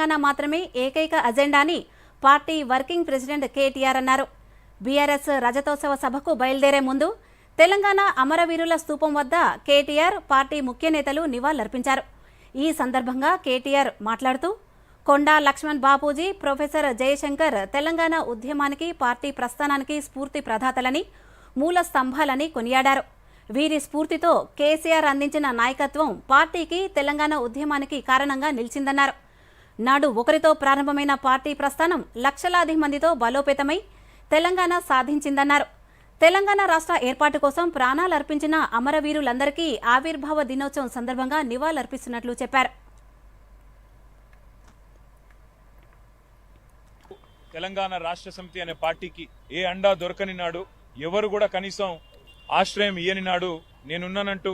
తెలంగాణ మాత్రమే ఏకైక అజెండా అని పార్టీ వర్కింగ్ ప్రెసిడెంట్ కేటీఆర్ అన్నారు. బీఆర్ఎస్ రజతోత్సవ సభకు బయలుదేరే ముందు తెలంగాణ అమరవీరుల స్తూపం వద్ద కేటీఆర్ పార్టీ ముఖ్య నేతలు నివాళులర్పించారు. ఈ సందర్భంగా కేటీఆర్ మాట్లాడుతూ కొండా లక్ష్మణ్ బాపూజీ ప్రొఫెసర్ జయశంకర్ తెలంగాణ ఉద్యమానికి పార్టీ ప్రస్థానానికి స్ఫూర్తి ప్రదాతలని మూల స్తంభాలని కొనియాడారు. వీరి స్ఫూర్తితో కేసీఆర్ అందించిన నాయకత్వం పార్టీకి తెలంగాణ ఉద్యమానికి కారణంగా నిలిచిందన్నారు. నాడు ఒకరితో ప్రారంభమైన పార్టీ ప్రస్థానం లక్షలాది మందితో బలోపేతమై తెలంగాణ సాధించిందన్నారు. తెలంగాణ రాష్ట్ర ఏర్పాటు కోసం ప్రాణాలు అర్పించిన అమరవీరులందరికీ ఆవిర్భావ దినోత్సవం సందర్భంగా నివాళులర్పిస్తున్నట్లు చెప్పారు. తెలంగాణ రాష్ట్ర సమితి అనే పార్టీకి ఏ అండా దొరకని నాడు ఎవరు కూడా కనీసం ఆశ్రయం ఇయ్యని నాడు నేనున్నానంటూ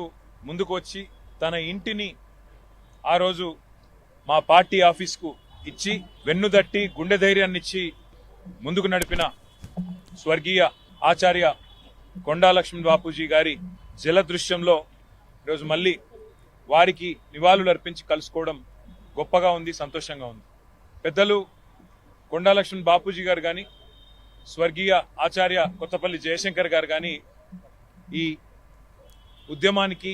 ముందుకు వచ్చి తన ఇంటిని ఆ రోజు మా పార్టీ ఆఫీస్కు ఇచ్చి వెన్నుదట్టి గుండె ధైర్యాన్ని ఇచ్చి ముందుకు నడిపిన స్వర్గీయ ఆచార్య కొండా లక్ష్మణ్ బాపూజీ గారి జలదృశ్యంలో ఈరోజు మళ్ళీ వారికి నివాళులు అర్పించి కలుసుకోవడం గొప్పగా ఉంది సంతోషంగా ఉంది. పెద్దలు కొండా లక్ష్మణ్ బాపూజీ గారు కానీ స్వర్గీయ ఆచార్య కొత్తపల్లి జయశంకర్ గారు కానీ ఈ ఉద్యమానికి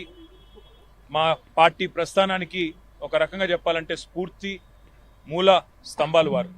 మా పార్టీ ప్రస్థానానికి ఒక రకంగా చెప్పాలంటే స్ఫూర్తి మూల స్తంభాలు వారు.